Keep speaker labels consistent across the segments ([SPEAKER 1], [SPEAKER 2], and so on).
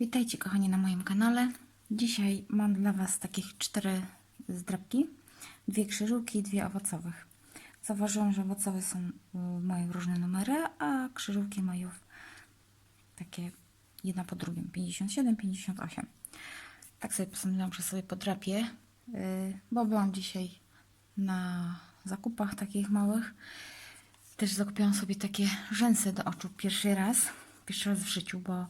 [SPEAKER 1] Witajcie kochani na moim kanale. Dzisiaj mam dla Was takich cztery zdrabki. Dwie krzyżówki i dwie owocowych. Zauważyłam, że owocowe są y, mają różne numery, a krzyżówki mają takie jedna po drugim. 57, 58. Tak sobie postanowiłam, że sobie podrapię, y, bo byłam dzisiaj na zakupach takich małych. Też zakupiłam sobie takie rzęsy do oczu pierwszy raz, pierwszy raz w życiu, bo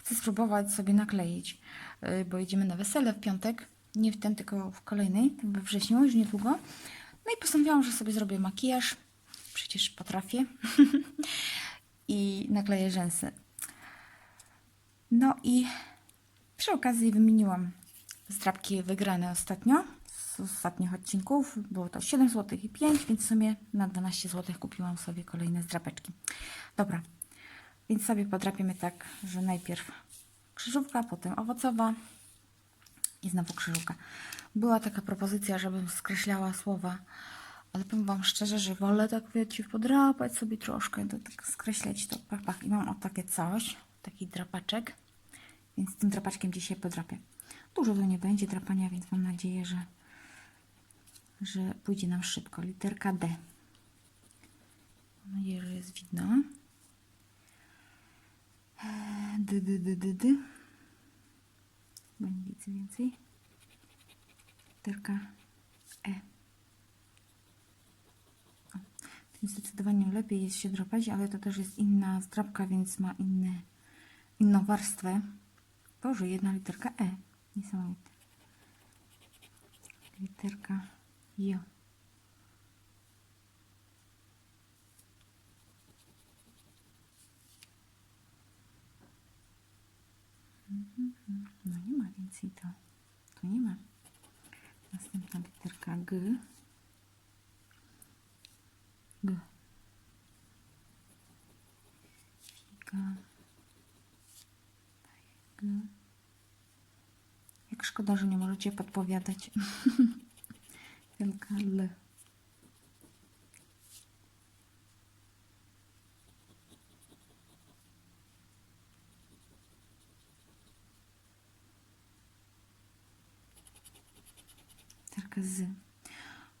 [SPEAKER 1] chcę spróbować sobie nakleić, yy, bo jedziemy na wesele w piątek, nie w ten, tylko w kolejnej, we wrześniu, już niedługo. No i postanowiłam, że sobie zrobię makijaż, przecież potrafię, i nakleję rzęsy. No i przy okazji wymieniłam zdrabki wygrane ostatnio z ostatnich odcinków. Było to 7 zł i 5, więc w sumie na 12 zł kupiłam sobie kolejne zdrapeczki. Dobra, więc sobie podrapiemy tak, że najpierw krzyżówka, potem owocowa i znowu krzyżówka. Była taka propozycja, żebym skreślała słowa, ale powiem Wam szczerze, że wolę tak wiecie, podrapać sobie troszkę, to tak to pach, pach. I mam o takie coś, taki drapaczek, więc tym drapaczkiem dzisiaj podrapię. Dużo to nie będzie drapania, więc mam nadzieję, że, że pójdzie nam szybko. Literka D. Mam nadzieję, że jest widno. Eee, D, D, D, D, D. Chyba nie widzę więcej. Literka E. O, tym zdecydowanie lepiej jest się drapać, ale to też jest inna zdrapka, więc ma inny, inną warstwę. Boże, jedna literka E. Niesamowite. Literka J. No nie ma to. Tu nie ma. Następna literka G. G. Figa. G. Jak szkoda, że nie możecie podpowiadać. Literka L. Literka Z.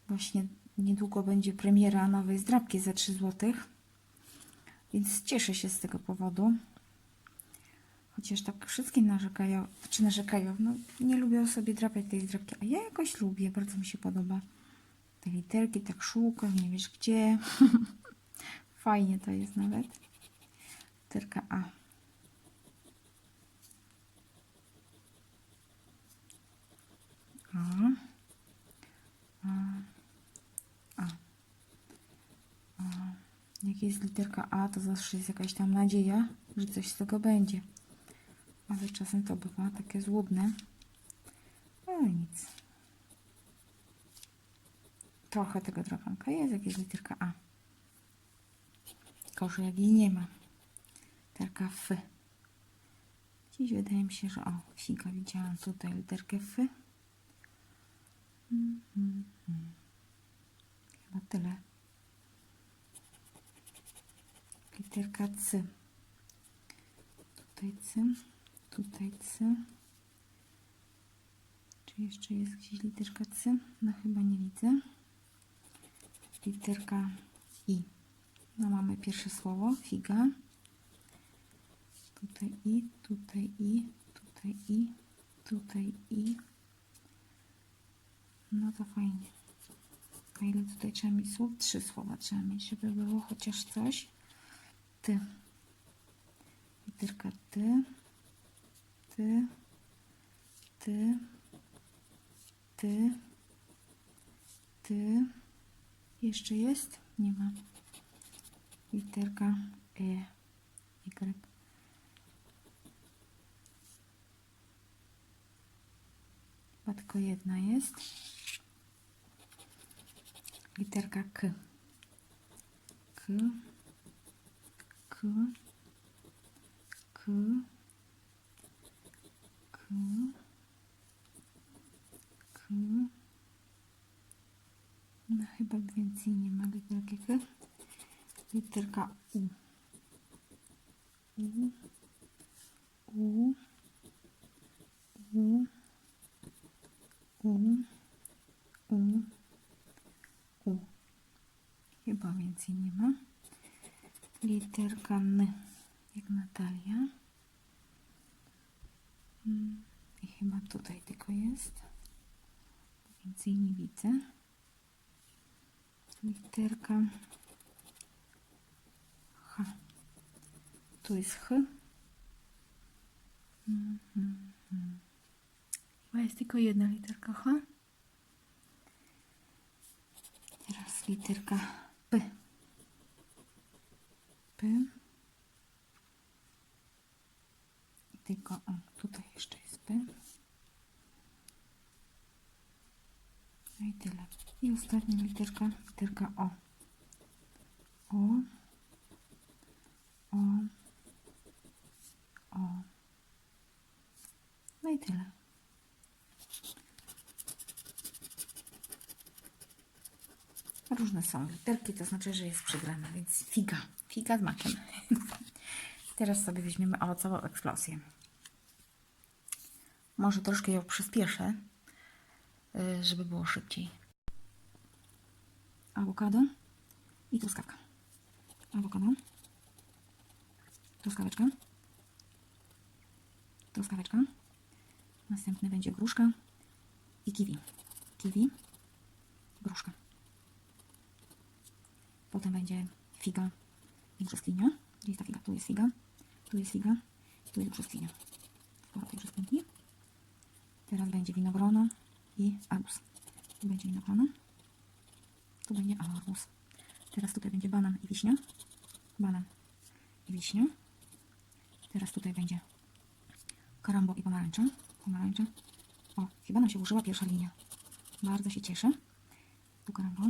[SPEAKER 1] Właśnie niedługo będzie premiera nowej zdrabki za 3 zł. Więc cieszę się z tego powodu. Chociaż tak wszystkie narzekają, czy narzekają, no nie lubią sobie drapać tej zdrabki, a ja jakoś lubię, bardzo mi się podoba. Te literki, tak szukam, nie wiesz gdzie. Fajnie to jest nawet. Literka A. A. Jak jest literka A, to zawsze jest jakaś tam nadzieja, że coś z tego będzie. Ale czasem to bywa takie złudne. Ale nic. Trochę tego drapanka jest, jak jest literka A. Gorzej jak jej nie ma. Literka F. Dziś wydaje mi się, że o, figa widziałam tutaj literkę F. Chyba tyle. Literka C. Tutaj C. Tutaj C. Czy jeszcze jest gdzieś literka C? No chyba nie widzę. Literka I. No mamy pierwsze słowo, figa. Tutaj I, tutaj I, tutaj I, tutaj I. No to fajnie. A ile tutaj trzeba mieć słów? Trzy słowa trzeba mieć, żeby było chociaż coś. Ty. Literka ty. Ty. Ty. Ty. Ty. Jeszcze jest? Nie ma. Literka E. Y. Tylko jedna jest. Literka K. K. K. K. K. K. No chyba więcej nie ma literki K. Literka U. U. U. U. U. U więcej nie ma. Literka N, jak Natalia. Mm, I chyba tutaj tylko jest. Więcej nie widzę. Literka H. Tu jest H. Mhm. Chyba jest tylko jedna literka H. Teraz literka P. P. I tylko, o, tutaj jeszcze jest P. No i tyle. I ostatnia literka, literka O. O. O. No i tyle. Różne są literki, to znaczy, że jest przegrana, więc figa. Figa z makiem. Teraz sobie weźmiemy owocową eksplozję. Może troszkę ją przyspieszę, y, żeby było szybciej. Awokado i truskawka. Awokado. Truskaweczka. Truskaweczka. Następny będzie gruszka i kiwi. Kiwi. Gruszka. Potem będzie figa i brzoskwinia. Gdzie jest ta figa? Tu jest figa. Tu jest figa. Tu jest brzoskwinia. Sporo tej brzoskwinki. Teraz będzie winogrono i arbuz. Tu będzie winogrono. Tu będzie arbuz. Teraz tutaj będzie banan i wiśnia. Banan i wiśnia. Teraz tutaj będzie karambo i pomarańcza. Pomarańcza. O, chyba nam się użyła pierwsza linia. Bardzo się cieszę. Tu karambo.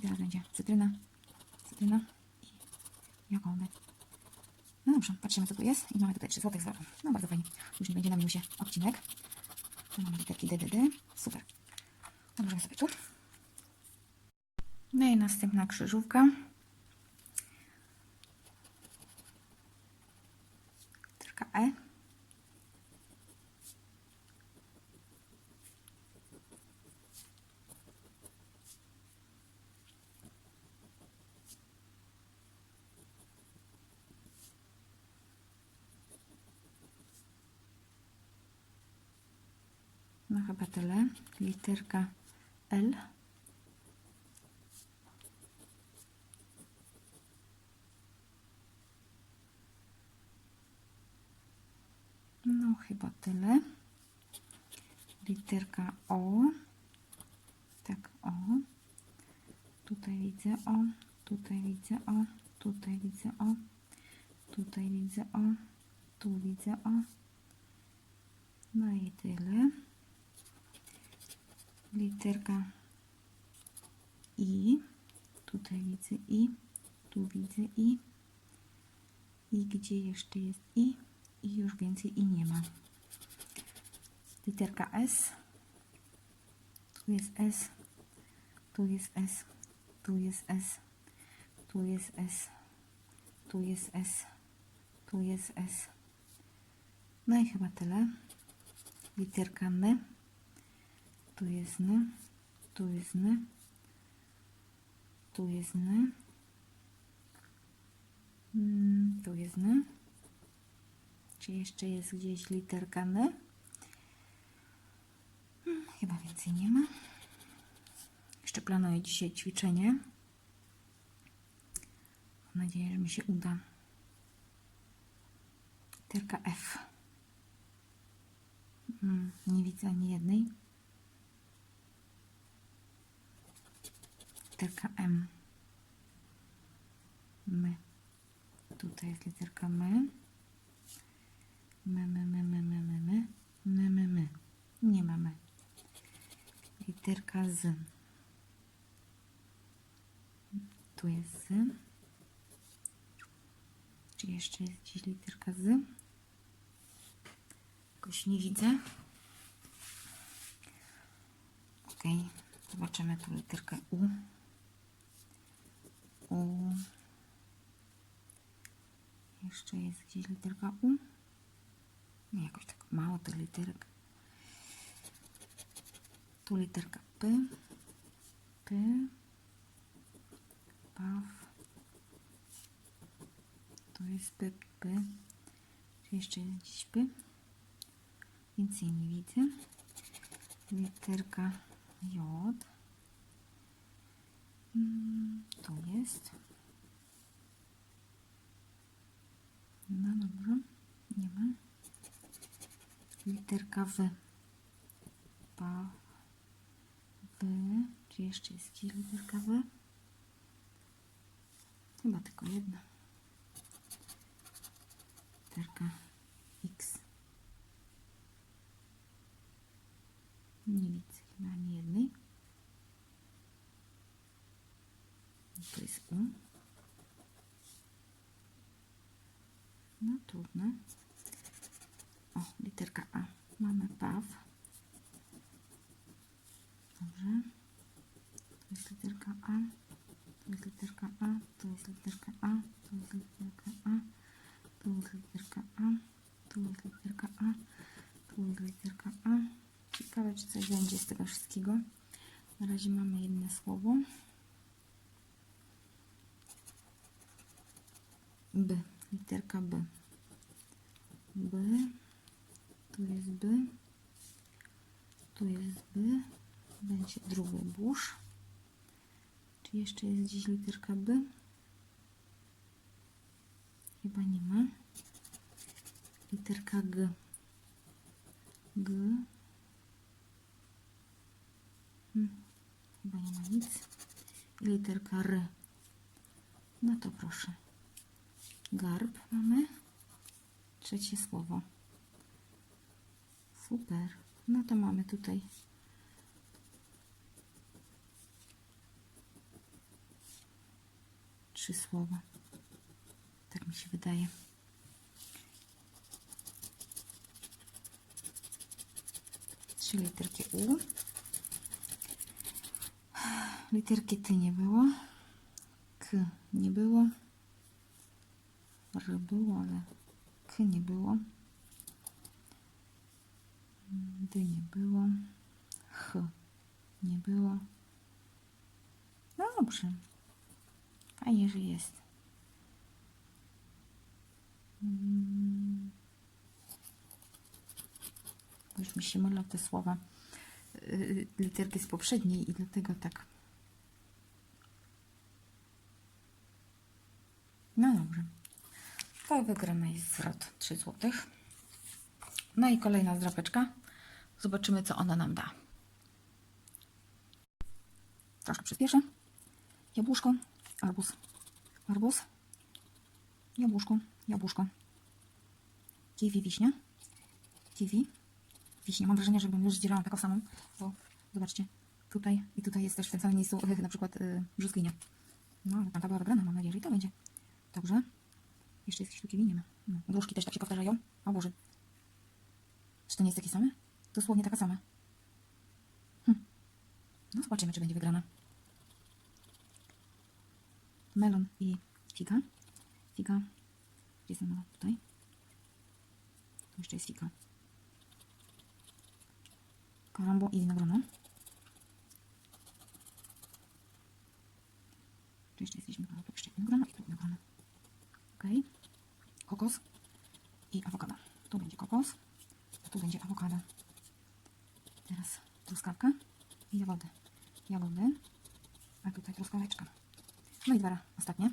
[SPEAKER 1] I teraz będzie cytryna, cytryna i jagody. No dobrze, patrzymy co tu jest. I mamy tutaj 3 zł zwrotu. No bardzo fajnie. Już nie będzie na minusie odcinek. Tu mamy literki DDD. Super. Odłożę sobie tu. No i następna krzyżówka. Literka E. No chyba tyle. Literka L. No chyba tyle. Literka O. Tak, O. Tutaj widzę O. Tutaj widzę O. Tutaj widzę O. Tutaj widzę O. Tu widzę O. No i tyle literka I. Tutaj widzę I. Tu widzę I. I gdzie jeszcze jest I? I już więcej I nie ma. Literka S. Tu jest S. Tu jest S. Tu jest S. Tu jest S. Tu jest S. Tu jest S. No i chyba tyle. Literka N. Tu jest N. Tu jest N. Tu jest N. Mm, Tu jest N. Czy jeszcze jest gdzieś literka N? Hmm, Chyba więcej nie ma. Jeszcze planuję dzisiaj ćwiczenie. Mam nadzieję, że mi się uda. Literka F. Mm, Nie widzę ani jednej. Literka M. My. Tutaj jest literka my. My, my, my, my, my, my, my. My, my, my. Nie mamy. Literka z. Tu jest z. Czy jeszcze jest gdzieś literka z? Jakoś nie widzę. Ok. Zobaczymy tu literkę U. U. Jeszcze jest gdzieś literka U. Nie, jakoś tak mało tych literek. Tu literka P. P. paw. To jest by. Czy jeszcze gdzieś by? Więcej nie widzę. Literka J. Mm, Tu jest. No dobra, nie ma. Literka W. Pa. W. Czy jeszcze jest literka W? Chyba tylko jedna. Literka X. Nie widzę chyba ani jednej. Tu jest U. No trudno. O, literka A. Mamy paw. Dobrze. To jest literka A. To jest literka A. To jest literka A. To jest literka A. Tu jest literka A. Tu jest literka A. Tu jest literka A. Ciekawe, czy coś będzie z tego wszystkiego. Na razie mamy jedno słowo. B. Literka B. B. Tu jest B. Tu jest B. Będzie drugi burz. Czy jeszcze jest gdzieś literka B? Chyba nie ma. Literka G. G. Hmm. Chyba nie ma nic. I literka R. No to proszę. Garb mamy. Trzecie słowo. Super. No to mamy tutaj trzy słowa. Tak mi się wydaje. Trzy literki U. Literki T nie było. K nie było. R było, ale K nie było. D nie było. H nie było. No dobrze. Fajnie, że jest. Mm. Bo Już mi się mylą te słowa. Yy, Literki z poprzedniej i dlatego tak. No dobrze. To wygramy jest zwrot 3 zł. No i kolejna zdrapeczka. Zobaczymy, co ona nam da. Troszkę przyspieszę. Jabłuszko, arbuz, arbuz, jabłuszko, jabłuszko. Kiwi, wiśnia, kiwi, wiśnia. Mam wrażenie, że bym już zdzierałam taką samą, bo zobaczcie, tutaj i tutaj jest też w tym samym miejscu na przykład yy, brzoskwinia. No, ale tamta była wygrana, mam nadzieję, że i to będzie. Dobrze. Jeszcze jest jakieś tu kiwi? Nie ma. No. Gruszki też tak się powtarzają. O Boże. Czy to nie jest takie same? Dosłownie taka sama. Hm. No zobaczymy, czy będzie wygrana. Melon i figa. Figa. Gdzie jest melon? Tutaj. Tu jeszcze jest figa. Karambo i winogrono. Tu jeszcze jest jakieś winogrono. Tu jeszcze winogrono i tu winogrono. Okej. Kokos i awokado. Tu będzie kokos, tu będzie awokado. Teraz truskawka i jagody. Jagody, a tutaj truskaweczka. No i dwa ostatnie.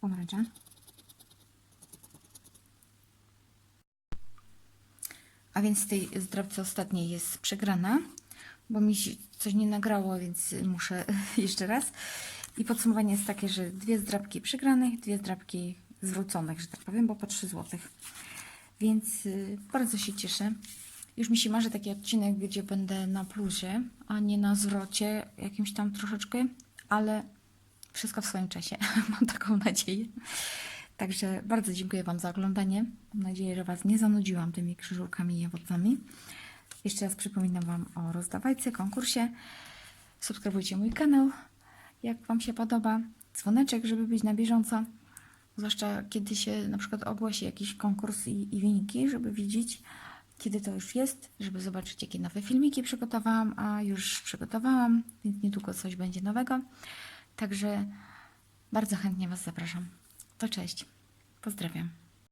[SPEAKER 1] Pomarańcza. A więc z tej zdrabce ostatniej jest przegrana, bo mi się coś nie nagrało, więc muszę jeszcze raz. I podsumowanie jest takie, że dwie zdrabki przegranych, dwie zdrabki zwróconych, że tak powiem, bo po 3 zł. Więc y, bardzo się cieszę. Już mi się marzy taki odcinek, gdzie będę na plusie, a nie na zwrocie jakimś tam troszeczkę, ale wszystko w swoim czasie. Mam taką nadzieję. Także bardzo dziękuję Wam za oglądanie. Mam nadzieję, że Was nie zanudziłam tymi krzyżówkami i owocami. Jeszcze raz przypominam Wam o rozdawajce, konkursie. Subskrybujcie mój kanał, jak Wam się podoba. Dzwoneczek, żeby być na bieżąco. Zwłaszcza kiedy się na przykład ogłosi jakiś konkurs i, i wyniki, żeby widzieć, kiedy to już jest, żeby zobaczyć, jakie nowe filmiki przygotowałam, a już przygotowałam, więc niedługo coś będzie nowego. Także Bardzo chętnie Was zapraszam. To cześć. Pozdrawiam.